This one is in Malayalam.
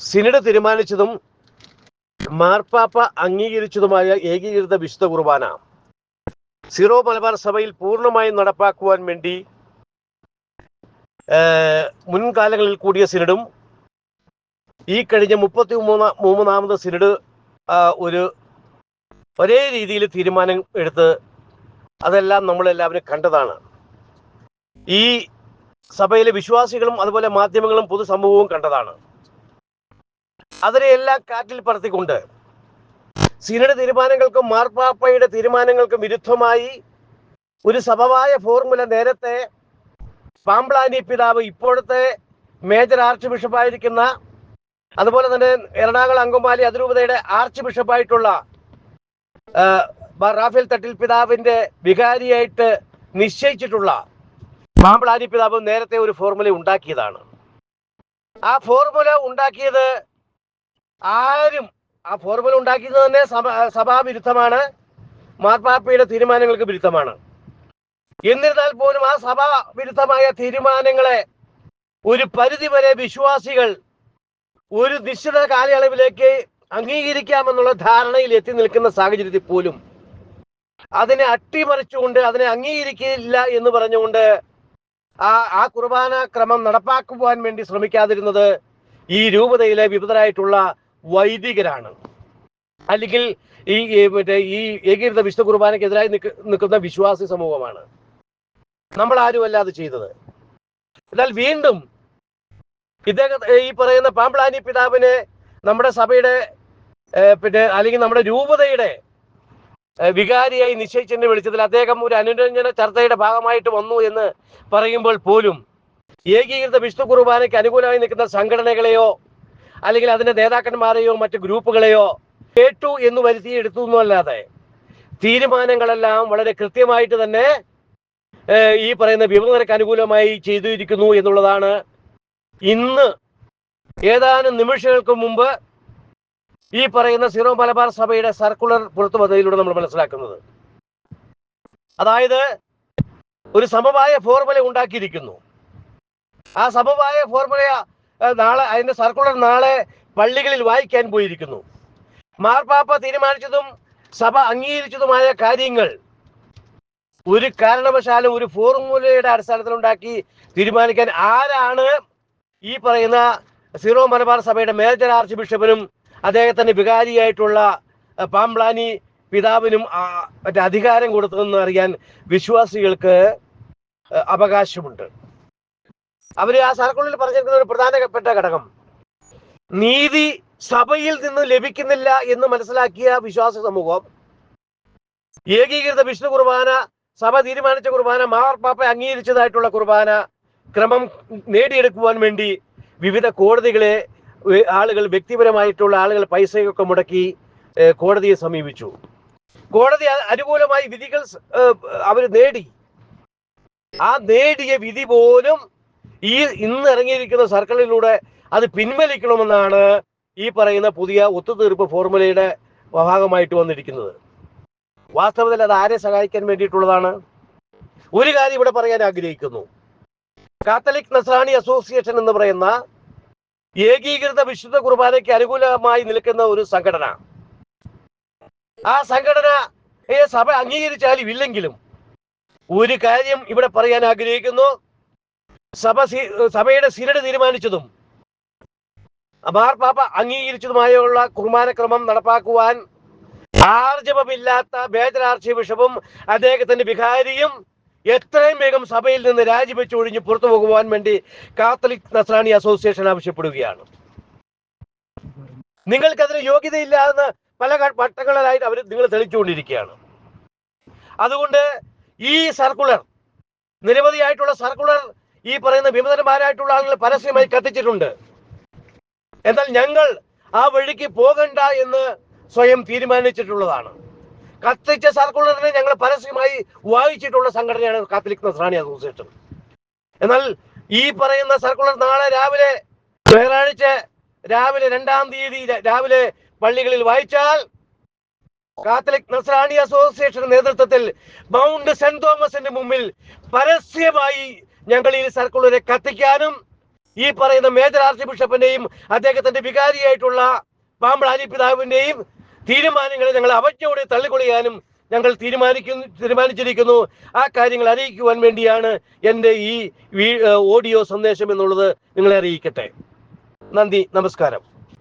സിനഡ് തീരുമാനിച്ചതും മാർപ്പാപ്പ അംഗീകരിച്ചതുമായ ഏകീകൃത വിശുദ്ധ കുർബാന. സിറോ മലബാർ സഭയിൽ പൂർണമായും നടപ്പാക്കുവാൻ വേണ്ടി മുൻകാലങ്ങളിൽ കൂടിയ സിനഡും ഈ കഴിഞ്ഞ മുപ്പത്തി മൂന്ന മൂന്നാമത് സിനഡ് ഒരു ഒരേ രീതിയിൽ തീരുമാനം എടുത്ത് അതെല്ലാം നമ്മളെല്ലാവരും കണ്ടതാണ്. ഈ സഭയിലെ വിശ്വാസികളും അതുപോലെ മാധ്യമങ്ങളും പൊതുസമൂഹവും കണ്ടതാണ്. അതിനെയെല്ലാം കാറ്റിൽ പറത്തിക്കൊണ്ട് സീനയുടെ തീരുമാനങ്ങൾക്കും മാർപ്പാപ്പയുടെ തീരുമാനങ്ങൾക്കും വിരുദ്ധമായി ഒരു സമവായ ഫോർമുല നേരത്തെ പാമ്പ്ലാനി പിതാവ് ഇപ്പോഴത്തെ മേജർ ആർച്ച് ബിഷപ്പായിരിക്കുന്ന അതുപോലെ തന്നെ എറണാകുളം അങ്കമാലി അതിരൂപതയുടെ ആർച്ച് ബിഷപ്പായിട്ടുള്ള റാഫേൽ തട്ടിൽ പിതാവിന്റെ വികാരിയായിട്ട് നിശ്ചയിച്ചിട്ടുള്ള പാമ്പ്ലാനി പിതാവ് നേരത്തെ ഒരു ഫോർമുല ഉണ്ടാക്കിയതാണ്. ആ ഫോർമുല ഉണ്ടാക്കിയത് ആരും ആ ഫോർമുല ഉണ്ടാക്കിയത് തന്നെ സഭ സഭാവിരുദ്ധമാണ് മാർപ്പാപ്പയുടെ തീരുമാനങ്ങൾക്ക് വിരുദ്ധമാണ്. എന്നിരുന്നാൽ പോലും ആ സഭാ വിരുദ്ധമായ തീരുമാനങ്ങളെ ഒരു പരിധിവരെ വിശ്വാസികൾ ഒരു നിശ്ചിത കാലയളവിലേക്ക് അംഗീകരിക്കാമെന്നുള്ള ധാരണയിൽ എത്തി നിൽക്കുന്ന സാഹചര്യത്തിൽ പോലും അതിനെ അട്ടിമറിച്ചുകൊണ്ട് അതിനെ അംഗീകരിക്കില്ല എന്ന് പറഞ്ഞുകൊണ്ട് ആ ആ കുർബാന ക്രമം നടപ്പാക്കുവാൻ വേണ്ടി ശ്രമിക്കാതിരുന്നത് ഈ രൂപതയിലെ വിവിധരായിട്ടുള്ള വൈദികരാണ്. അല്ലെങ്കിൽ ഈ മറ്റേ ഈ ഏകീകൃത വിശുദ്ധ കുർബാനക്കെതിരായി നിൽക്ക- നിൽക്കുന്ന വിശ്വാസി സമൂഹമാണ്. നമ്മൾ ആരുമല്ല അത് ചെയ്തത്. എന്നാൽ വീണ്ടും ഇദ്ദേഹം ഈ പറയുന്ന പാമ്പ്ലാനി പിതാവിനെ നമ്മുടെ സഭയുടെ പിന്നെ അല്ലെങ്കിൽ നമ്മുടെ രൂപതയുടെ വികാരിയായി നിശ്ചയിച്ചെന്ന് വിളിച്ചതിൽ അദ്ദേഹം ഒരു അനുരഞ്ജന ചർച്ചയുടെ ഭാഗമായിട്ട് വന്നു എന്ന് പറയുമ്പോൾ പോലും ഏകീകൃത വിശുദ്ധ കുർബാനയ്ക്ക് അനുകൂലമായി നിൽക്കുന്ന സംഘടനകളെയോ അല്ലെങ്കിൽ അതിന്റെ നേതാക്കന്മാരെയോ മറ്റു ഗ്രൂപ്പുകളെയോ കേട്ടു എന്ന് വരുത്തിയെടുത്തു എന്നല്ലാതെ തീരുമാനങ്ങളെല്ലാം വളരെ കൃത്യമായിട്ട് തന്നെ ഈ പറയുന്ന വിമതർക്ക് അനുകൂലമായി ചെയ്തിരിക്കുന്നു എന്നുള്ളതാണ് ഇന്ന് ഏതാനും നിമിഷങ്ങൾക്ക് മുമ്പ് ഈ പറയുന്ന സീറോ മലബാർ സഭയുടെ സർക്കുലർ പുറത്തു വന്നതിലൂടെ നമ്മൾ മനസ്സിലാക്കുന്നത്. അതായത് ഒരു സമവായ ഫോർമുല ഉണ്ടാക്കിയിരിക്കുന്നു. ആ സമവായ ഫോർമുല നാളെ അതിന്റെ സർക്കുലർ നാളെ പള്ളികളിൽ വായിക്കാൻ പോയിരിക്കുന്നു. മാർപ്പാപ്പ തീരുമാനിച്ചതും സഭ അംഗീകരിച്ചതുമായ കാര്യങ്ങൾ ഒരു കാരണവശാലും ഒരു ഫോർമുലയുടെ അടിസ്ഥാനത്തിൽ ഉണ്ടാക്കി തീരുമാനിക്കാൻ ആരാണ് ഈ പറയുന്ന സീറോ മലബാർ സഭയുടെ മേജർ ആർച്ച് ബിഷപ്പിനും അദ്ദേഹത്തിന്റെ വികാരിയായിട്ടുള്ള പാംബ്ലാനി പിതാവിനും മറ്റേ അധികാരം കൊടുത്തതെന്ന് അറിയാൻ വിശ്വാസികൾക്ക് അവകാശമുണ്ട്. അവർ ആ സർക്കുലറിൽ പറഞ്ഞിരിക്കുന്ന ഒരു പ്രധാനപ്പെട്ട ഘടകം. നീതി സഭയിൽ നിന്ന് ലഭിക്കുന്നില്ല എന്ന് മനസ്സിലാക്കിയ വിശ്വാസ സമൂഹം ഏകീകൃത വിഷ്ണു കുർബാന സഭ തീരുമാനിച്ച കുർബാന മാർപ്പാപ്പ അംഗീകരിച്ചതായിട്ടുള്ള കുർബാന ക്രമം നേടിയെടുക്കുവാൻ വേണ്ടി വിവിധ കോടതികളെ ആളുകൾ വ്യക്തിപരമായിട്ടുള്ള ആളുകൾ പൈസയൊക്കെ മുടക്കി കോടതിയെ സമീപിച്ചു. കോടതി അനുകൂലമായി വിധികൾ അവർ നേടി. ആ നേടിയ വിധി പോലും ഈ ഇന്ന് ഇറങ്ങിയിരിക്കുന്ന സർക്കിളിലൂടെ അത് പിൻവലിക്കണമെന്നാണ് ഈ പറയുന്ന പുതിയ ഒത്തുതീർപ്പ് ഫോർമുലയുടെ ഭാഗമായിട്ട് വന്നിരിക്കുന്നത്. വാസ്തവത്തിൽ അത് ആരെ സഹായിക്കാൻ വേണ്ടിയിട്ടുള്ളതാണ്? ഒരു കാര്യം ഇവിടെ പറയാൻ ആഗ്രഹിക്കുന്നു. കാത്തലിക് നസ്രാണി അസോസിയേഷൻ എന്ന് പറയുന്ന ഏകീകൃത വിശുദ്ധ കുർബാനയ്ക്ക് അനുകൂലമായി നിൽക്കുന്ന ഒരു സംഘടന. ആ സംഘടനയെ സഭ അംഗീകരിച്ചാലും ഇല്ലെങ്കിലും ഒരു കാര്യം ഇവിടെ പറയാൻ ആഗ്രഹിക്കുന്നു. സഭ സഭയുടെ സിനഡ് തീരുമാനിച്ചതും മാർപ്പാപ്പ അംഗീകരിച്ചതുമായുള്ള കുർബാനക്രമം നടപ്പാക്കുവാൻ ആർജവമില്ലാത്ത ആർച്ച് ബിഷപ്പും അദ്ദേഹത്തിന്റെ വികാരിയും എത്രയും വേഗം സഭയിൽ നിന്ന് രാജിവെച്ച് ഒഴിഞ്ഞ് പുറത്തു പോകുവാൻ വേണ്ടി കാത്തലിക് നസ്രാണി അസോസിയേഷൻ ആവശ്യപ്പെടുകയാണ്. നിങ്ങൾക്കതിന് യോഗ്യതയില്ല എന്ന് പല വട്ടങ്ങളിലായിട്ട് അവർ നിങ്ങൾ തെളിച്ചുകൊണ്ടിരിക്കുകയാണ്. അതുകൊണ്ട് ഈ സർക്കുലർ നിരവധിയായിട്ടുള്ള സർക്കുലർ ഈ പറയുന്ന വിമതന്മാരായിട്ടുള്ള ആളുകൾ പരസ്യമായി കത്തിച്ചിട്ടുണ്ട്. എന്നാൽ ഞങ്ങൾ ആ വഴിക്ക് പോകണ്ട എന്ന് സ്വയം തീരുമാനിച്ചിട്ടുള്ളതാണ്. കത്തിച്ച സർക്കുലറിനെ ഞങ്ങൾ പരസ്യമായി വായിച്ചിട്ടുള്ള സംഘടനയാണ് കാത്തലിക് നസ്രാണി അസോസിയേഷൻ എന്നാൽ ഈ പറയുന്ന സർക്കുലർ നാളെ രാവിലെ ഞായറാഴ്ച രാവിലെ രണ്ടാം തീയതി രാവിലെ പള്ളികളിൽ വായിച്ചാൽ കാത്തലിക് നസ്രാണി അസോസിയേഷൻ നേതൃത്വത്തിൽ മൗണ്ട് സെന്റ് തോമസിന്റെ മുമ്പിൽ പരസ്യമായി ഞങ്ങൾ ഈ സർക്കുലറെ കത്തിക്കാനും ഈ പറയുന്ന മേജർ ആർച്ച് ബിഷപ്പിന്റെയും അദ്ദേഹത്തിന്റെ വികാരിയായിട്ടുള്ള പാമ്പളാലി പിതാവിന്റെയും തീരുമാനങ്ങളെ ഞങ്ങൾ അവജ്ഞയോടെ തള്ളിക്കൊള്ളിയാനും ഞങ്ങൾ തീരുമാനിക്കുന്നു തീരുമാനിച്ചിരിക്കുന്നു. ആ കാര്യങ്ങൾ അറിയിക്കുവാൻ വേണ്ടിയാണ് എന്റെ ഈ ഓഡിയോ സന്ദേശം എന്നുള്ളത് നിങ്ങളെ അറിയിക്കട്ടെ. നന്ദി നമസ്കാരം.